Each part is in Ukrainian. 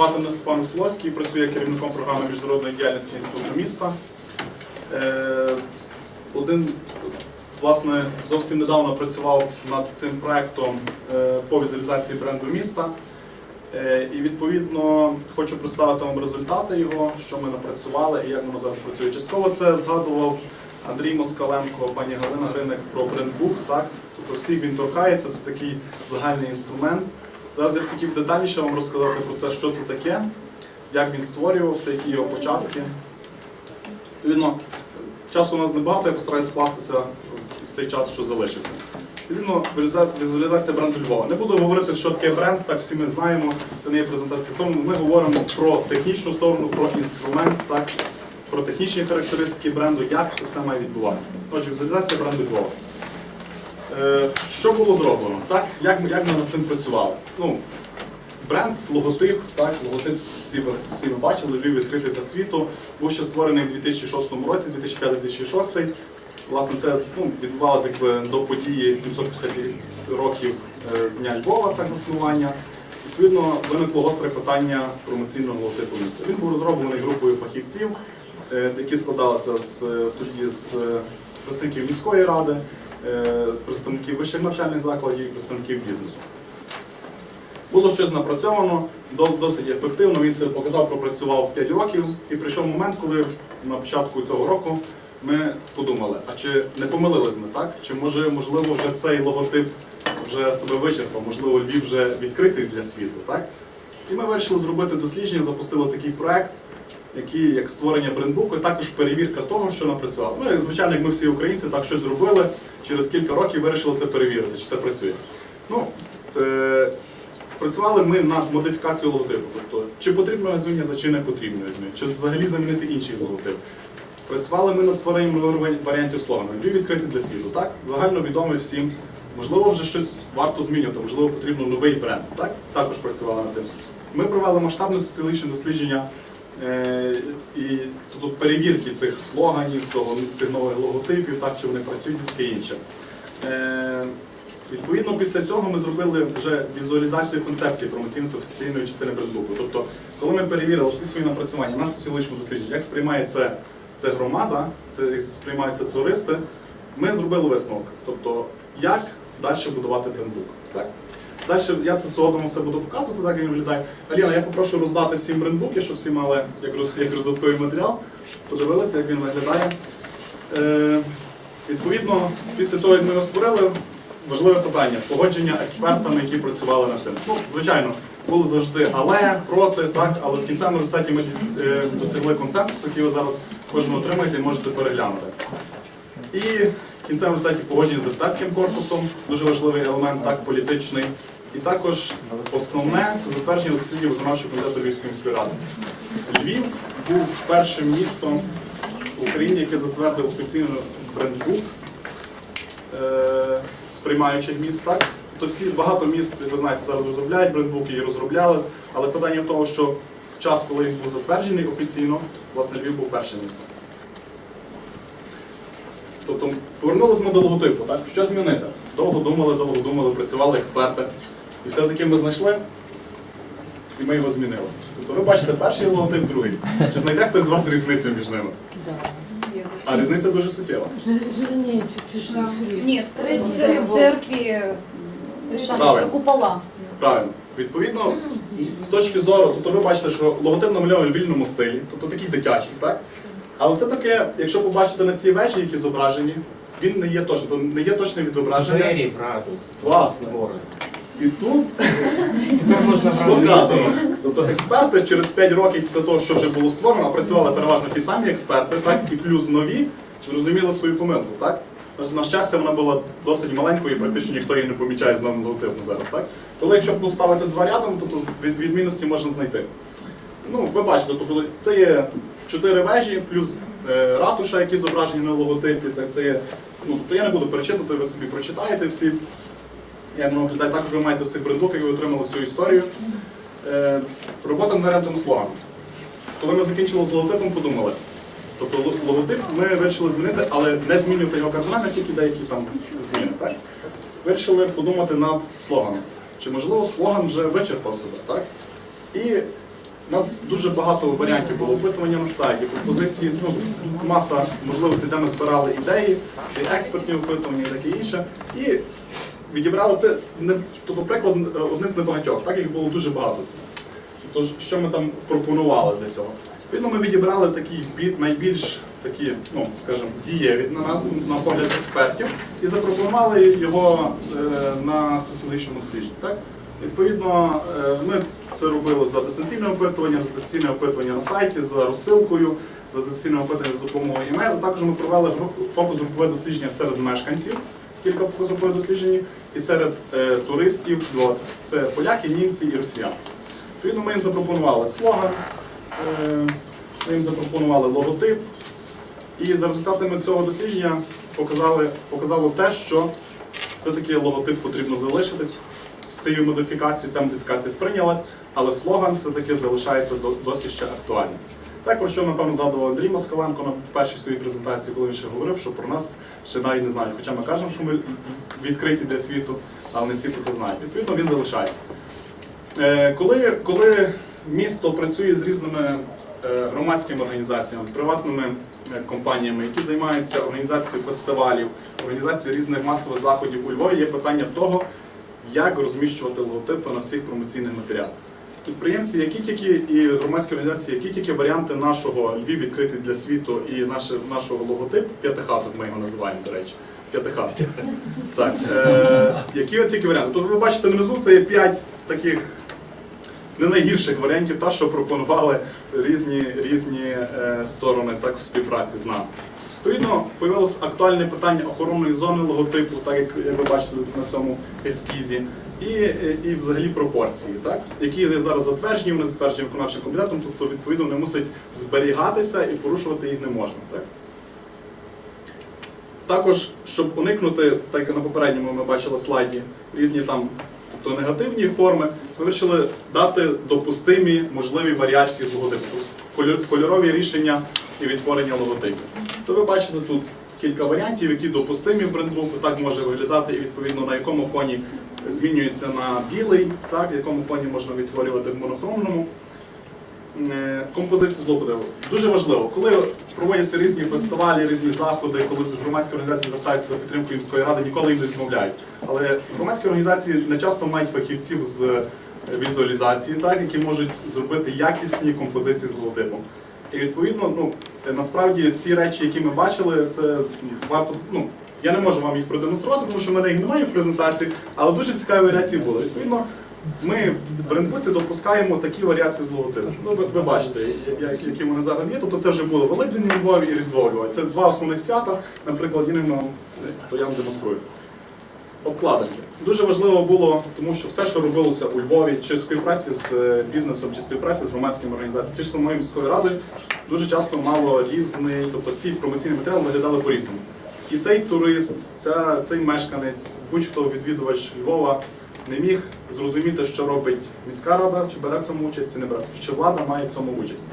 звати мене Степан Веселовський, працюю як керівником програми міжнародної діяльності інституту міста. Е, Один, власне, зовсім недавно працював над цим проектом е, по візуалізації бренду міста. Е, І відповідно хочу представити вам результати його, що ми напрацювали і як воно зараз працює. Частково це згадував Андрій Москаленко, пані Галина Гриник про брендбук. Тобто всіх він торкається, це такий загальний інструмент. Зараз я б хотів детальніше вам розказати про це, що це таке, як він створювався, які його початки. Відповідно, часу у нас небагато, я постараюсь вкластися в цей час, що залишився. Відповідно, візуалізація бренду Львова. Не буду говорити, що таке бренд, так всі ми знаємо, це не є презентація. Тому ми говоримо про технічну сторону, про інструмент, так, про технічні характеристики бренду, як це все має відбуватися. Отже, візуалізація бренду Львова. Е, Що було зроблено? Так? Як, ми, як ми над цим працювали? Ну, бренд, логотип, так, логотип всі ви, всі ви бачили, Львів відкритий для світу. Був ще створений в 2006 році, 2005-2006. Власне, це ну, відбувалося якби до події 750 років е, з дня Львова, так заснування. Відповідно, виникло гостре питання промоційного логотипу міста. Він був розроблений групою фахівців, е, які складалися з, тоді з представників міської ради, представників вищих навчальних закладів і представників бізнесу. Було щось напрацьовано, досить ефективно. Він себе показав, пропрацював 5 років. І прийшов момент, коли на початку цього року ми подумали, а чи не помилились ми так? Чи може, можливо, вже цей логотип вже себе вичерпав, можливо, Львів вже відкритий для світу, так? І ми вирішили зробити дослідження, запустили такий проект, який як створення брендбуку, також перевірка того, що напрацювало. Ну, звичайно, як ми всі українці так щось зробили, через кілька років вирішили це перевірити, чи це працює. Ну, е, Працювали ми над модифікацією логотипу, тобто чи потрібно змінити, чи не потрібно змінити, чи взагалі замінити інший логотип. Працювали ми над створенням варіантів слогану. Львів відкритий для світу, так? Загально відомий всім. Можливо, вже щось варто змінювати, можливо, потрібно новий бренд. Так? Також працювали над тим. Ми провели масштабне соціологічне дослідження і тобто перевірки цих слоганів, цих нових логотипів, так, чи вони працюють і таке інше. Е, Відповідно, після цього ми зробили вже візуалізацію концепції промоційно-професійної частини брендбуку. Тобто, коли ми перевірили ці свої напрацювання на соціологічному дослідженні, як сприймає це, громада, це як сприймають це туристи, ми зробили висновок. Тобто, як далі будувати брендбук. Так? Далі я це згодом все буду показувати, так як виглядає. Аліна, я попрошу роздати всім брендбуки, щоб всі мали як, роздатковий матеріал. Подивилися, як він виглядає. Е, відповідно, після цього, як ми його створили, важливе питання погодження експертами, які працювали над цим. Ну, звичайно, були завжди але, проти, так, але в кінцевому результаті ми е, досягли консенсусу, який ви зараз кожен отримаєте і можете переглянути. І в кінцевому результаті погодження з депутатським корпусом, дуже важливий елемент, так, політичний. І також основне це затвердження засідання виконавчого комітету Львівської міської ради. Львів був першим містом в Україні, яке затвердив офіційно брендбук е, сприймаючих міст. Так? То всі багато міст, ви знаєте, зараз розробляють брендбуки і розробляли. Але питання в тому, що час, коли він був затверджений офіційно, власне, Львів був першим містом. Тобто повернулися ми до логотипу, так? Що змінити? Довго думали, довго думали, працювали експерти. І все-таки ми знайшли, і ми його змінили. Тобто ви бачите перший логотип, другий. Чи знайде хтось з вас різницю між ними? А різниця дуже суттєва. Жирнее чуть-чуть церкви Правильно. купола. Правильно. Відповідно, з точки зору, тобто ви бачите, що логотип намальований в вільному стилі, тобто такий дитячий, так? Але все-таки, якщо побачите на цій вежі, які зображені, він не є точним, тобто не є точне відображення. Двері в радус. Власне. Створи. І тут Тепер можна показано. Тобто експерти через 5 років після того, що вже було створено, працювали переважно ті самі експерти, так, і плюс нові, зрозуміли свою помилку, так? На щастя, вона була досить маленькою, і практично ніхто її не помічає з новим логотипом зараз, так? Коли якщо б ставити два рядом, то, то від- відмінності можна знайти. Ну, ви бачите, тобто це є чотири вежі, плюс е, ратуша, які зображені на логотипі. Так, це є, ну, тобто я не буду перечитувати, ви собі прочитаєте всі. Як воно виглядає, також ви маєте в цих брендбуках, ви отримали всю історію. Е, робота над варіантом слогану. Коли ми закінчили з логотипом, подумали. Тобто логотип ми вирішили змінити, але не змінювати його кардинально, тільки деякі там зміни. Так? Вирішили подумати над слоганом. Чи можливо слоган вже вичерпав себе, так? І У нас дуже багато варіантів було опитування на сайті, пропозиції, ну, маса можливостей, де ми збирали ідеї, ці експертні опитування і таке інше. І відібрали це не тобто приклад е, один з небагатьох, так їх було дуже багато. Тож, що ми там пропонували для цього? Відповідно, ми відібрали такі бі- найбільш такі, ну скажімо, дієві на, на, погляд експертів і запропонували його е, на соціологічному дослідженні. Так? Відповідно, е, ми це робили за дистанційним опитуванням, за дистанційне опитування на сайті, за розсилкою, за дистанційне опитування за допомогою імейлу. Також ми провели фокус-групове дослідження серед мешканців, кілька фокус-групових досліджень, і серед е, туристів. От, Це поляки, німці і росіяни. Відповідно, ми їм запропонували слоган, е, ми їм запропонували логотип. І за результатами цього дослідження показали, показало те, що все-таки логотип потрібно залишити. Цією модифікацією ця модифікація сприйнялась, але слоган все-таки залишається до- досі ще актуальним. Так, про що, напевно, згадував Андрій Москаленко на першій своїй презентації, коли він ще говорив, що про нас ще навіть не знають. Хоча ми кажемо, що ми відкриті для світу, але не світу це знає. Відповідно, він залишається. Е, Коли, коли місто працює з різними е, громадськими організаціями, приватними е, компаніями, які займаються організацією фестивалів, організацією різних масових заходів у Львові, є питання того, як розміщувати логотипи на всіх промоційних матеріалах. Підприємці, які тільки і громадські організації, які тільки варіанти нашого Львів відкритий для світу і наше, нашого логотипу, п'ятихаток ми його називаємо, до речі. П'ятихаток. Так, е, які от тільки варіанти? Тут ви бачите внизу, це є п'ять таких не найгірших варіантів, та, що пропонували різні, різні е, сторони так, в співпраці з нами. Відповідно, появилось актуальне питання охоронної зони логотипу, так як, як ви бачите на цьому ескізі, і, і взагалі пропорції, так, які зараз затверджені, вони затверджені виконавчим комітетом, тобто відповідно не мусить зберігатися і порушувати їх не можна. Так? Також, щоб уникнути, так як на попередньому ми бачили слайді, різні там тобто негативні форми, ми вирішили дати допустимі можливі варіації з логотипу, тобто кольорові рішення і відтворення логотипів. То ви бачите тут кілька варіантів, які допустимі в брендбуку, так може виглядати, і відповідно на якому фоні змінюється на білий, так, в якому фоні можна відтворювати в монохромному. Е, композицію злоподиву. Дуже важливо, коли проводяться різні фестивалі, різні заходи, коли громадські організації звертаються за підтримкою міської ради, ніколи їм не відмовляють. Але громадські організації не часто мають фахівців з візуалізації, так, які можуть зробити якісні композиції з логотипом. І відповідно, ну насправді ці речі, які ми бачили, це варто. Ну я не можу вам їх продемонструвати, тому що в мене їх немає в презентації, але дуже цікаві варіації були. Відповідно, ми в брендбуці допускаємо такі варіації з логотипу. Ну, ви, ви бачите, які вони зараз є. Тобто це вже було Великдень Львові і Різдво Львові. Це два основних свята, наприклад, єдиного, то я вам демонструю. Обкладинки. Дуже важливо було, тому що все, що робилося у Львові, чи в співпраці з е, бізнесом, чи в співпраці з громадськими організаціями, чи з самою міською радою, дуже часто мало різний, тобто всі промоційні матеріали виглядали по-різному. І цей турист, ця, цей мешканець, будь-хто відвідувач Львова не міг зрозуміти, що робить міська рада, чи бере в цьому участь, чи не бере, чи влада має в цьому участь.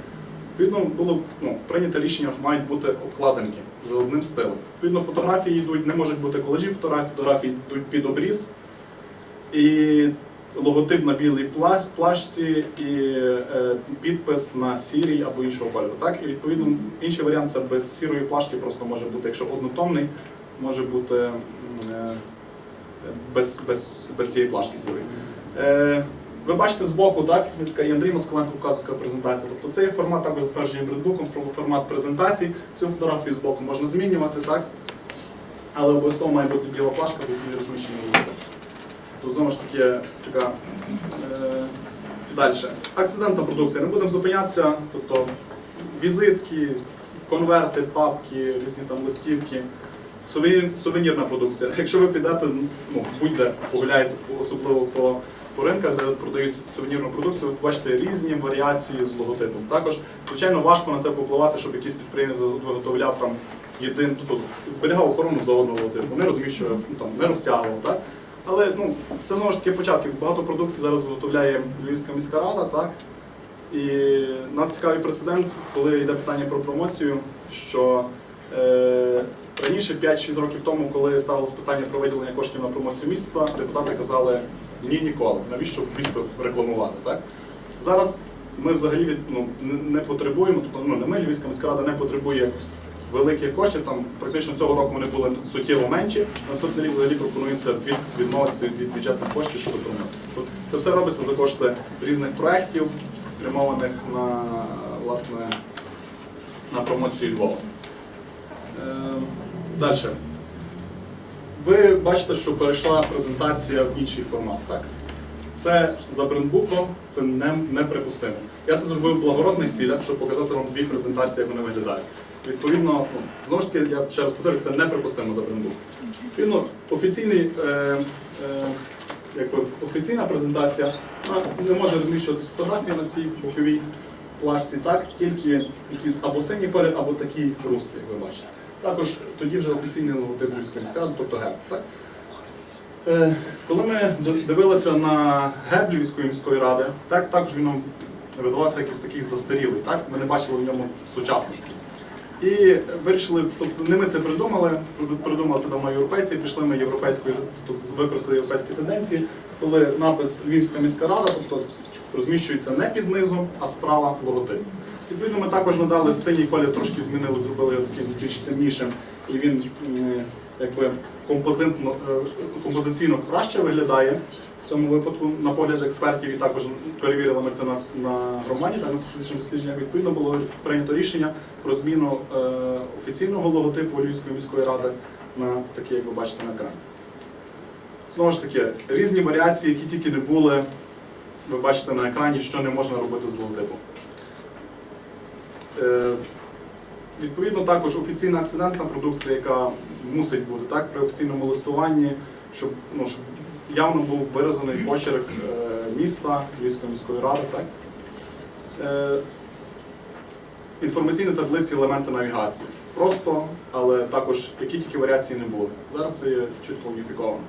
Відповідно, було ну, прийнято рішення, що мають бути обкладинки за одним стилем. Відповідно, фотографії йдуть, не можуть бути колажі фотографій, фотографії йдуть під обріз. І логотип на білій плащ, плащці і е, підпис на сірій або іншого кольору. Так? І відповідно інший варіант це без сірої плашки просто може бути, якщо однотонний, може бути е, без, без, без цієї плашки сірої. Е, ви бачите збоку, так, і Андрій Москаленко показує така презентація. Тобто цей формат також затверджений брендбуком, формат презентації. Цю фотографію збоку можна змінювати, так? Але обов'язково має бути біла плашка, в якій розміщені логотип. То знову ж таки така. Е, далі. Акцидентна продукція. Не будемо зупинятися. Тобто візитки, конверти, папки, різні там листівки. Сувенірна продукція. Якщо ви підете, ну, будь-де погуляєте, особливо по, по ринках, де продають сувенірну продукцію, ви побачите різні варіації з логотипом. Також, звичайно, важко на це попливати, щоб якийсь підприємець виготовляв там єдин, тобто зберігав охорону зону логотипу, не розміщував, ну, там, не розтягував. Так? Але ну, це знову ж таки початки. Багато продукції зараз виготовляє Львівська міська рада, так? І нас цікавий прецедент, коли йде питання про промоцію, що е, раніше, 5-6 років тому, коли ставилось питання про виділення коштів на промоцію міста, депутати казали ні ніколи, навіщо місто рекламувати. Так? Зараз ми взагалі ну, не, потребуємо, тобто ну, не ми, Львівська міська рада не потребує великих коштів. Там практично цього року вони були суттєво менші. Наступний рік взагалі пропонується від, відмовитися від, бюджетних коштів щодо промоції. Тобто це все робиться за кошти різних проєктів, спрямованих на власне на промоцію Львова. Е, Далі. Ви бачите, що перейшла презентація в інший формат. Так? Це за брендбуком, це не, неприпустимо. Я це зробив в благородних цілях, щоб показати вам дві презентації, як вони виглядають. Відповідно, ну, знову ж таки, я ще раз повторюю, це неприпустимо за брендбук. Відповідно, офіційний, е, е, якби, офіційна презентація не може розміщуватися фотографії на цій боковій плашці, так, тільки якісь або сині колір, або такі русські, як ви бачите. Також тоді вже офіційний логотип Львівської міської тобто герб. Так? Е, Коли ми дивилися на герб Львівської міської ради, так, також він нам видавався якийсь такий застарілий, так? ми не бачили в ньому сучасності. І вирішили, тобто не ми це придумали, придумали це давно європейці, пішли ми європейською, тобто використали європейські тенденції, коли напис Львівська міська рада, тобто розміщується не під низом, а справа логотип. Відповідно, ми також надали синій колір, трошки змінили, зробили його таким більш темнішим, і він якби композитно, е, композиційно краще виглядає в цьому випадку на погляд експертів, і також перевірили ми це на, на громаді, так на статистичних дослідженнях. Відповідно було прийнято рішення про зміну е, офіційного логотипу Львівської міської ради на такий, як ви бачите на екрані. Знову ж таки, різні варіації, які тільки не були, ви бачите на екрані, що не можна робити з логотипом. Е, Відповідно, також офіційна акцидентна продукція, яка мусить бути так, при офіційному листуванні, щоб, ну, щоб явно був виразений почерк е, міста, Львівської міської ради. Так? Е, інформаційні таблиці, елементи навігації. Просто, але також які тільки варіації не були. Зараз це є чітко уніфіковано.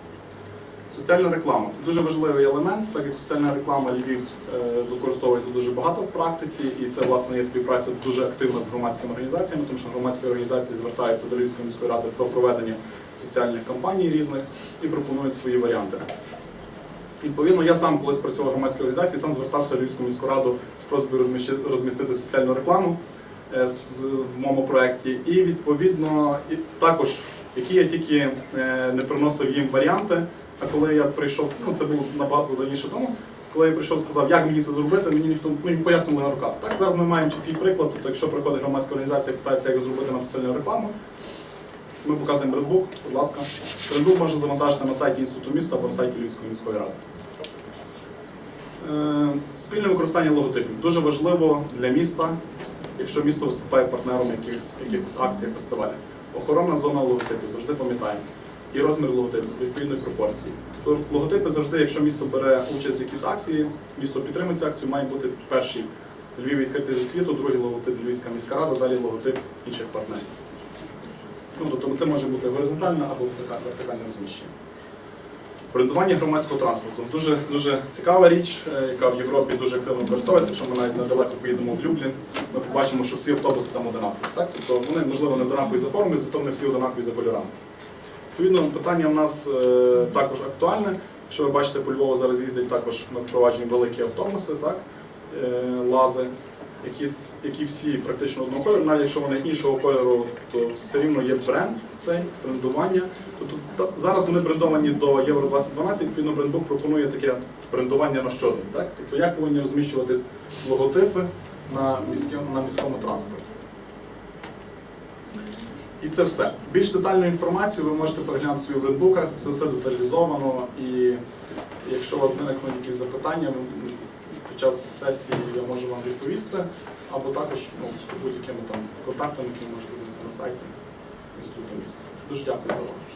Соціальна реклама дуже важливий елемент, так як соціальна реклама Львів е, використовує тут дуже багато в практиці, і це власне є співпраця дуже активна з громадськими організаціями, тому що громадські організації звертаються до Львівської міської ради про проведення соціальних кампаній різних і пропонують свої варіанти. Відповідно, я сам колись працював в громадській організації, сам звертався в Львівську міську раду з просьбою розмістити соціальну рекламу е, в моєму проєкті. І відповідно і також, які я тільки е, не приносив їм варіанти. А коли я прийшов, ну це було набагато давніше тому, коли я прийшов, сказав, як мені це зробити, мені ніхто мені пояснили на руках. Так, зараз ми маємо чіткий приклад. Тобто, якщо приходить громадська організація, питається, як зробити нам соціальну рекламу. Ми показуємо брендбук, будь ласка. Брендбук можна завантажити на сайті Інституту міста або на сайті Львівської міської ради. Е, Спільне використання логотипів дуже важливо для міста, якщо місто виступає партнером якихось, якихось акцій, фестивалів. Охоронна зона логотипів, завжди пам'ятаємо. І розмір логотипу відповідної пропорції. Тобто логотипи завжди, якщо місто бере участь в якійсь акції, місто підтримує цю акцію, має бути перший Львів відкритий для світу, другий логотип Львівська міська рада, далі логотип інших партнерів. Ну, тобто це може бути горизонтальне або вертикальне розміщення. Брендування громадського транспорту дуже дуже цікава річ, е, яка в Європі дуже активно використовується. Якщо ми навіть недалеко поїдемо в Люблін, ми побачимо, що всі автобуси там одинакові. Тобто вони, можливо, не одинакові за формою, зато вони всі одинакові за кольорами. Відповідно, питання в нас е, також актуальне. Якщо ви бачите, по Львову зараз їздять також на впровадженні великі автобуси, так? е, лази, які, які всі практично одного кольору, навіть якщо вони іншого кольору, то все рівно є бренд, цей брендування. Тобто зараз вони брендовані до Євро 2012, відповідно брендбук пропонує таке брендування на щодень. Так? Тобто як повинні розміщуватись логотипи на міському, на міському транспорті. І це все. Більш детальну інформацію ви можете переглянути в своїх це все деталізовано. І якщо у вас виникнуть якісь запитання, під час сесії я можу вам відповісти, або також ну, за будь-якими там контактами, які можете знайти на сайті інституту міста. Дуже дякую за увагу.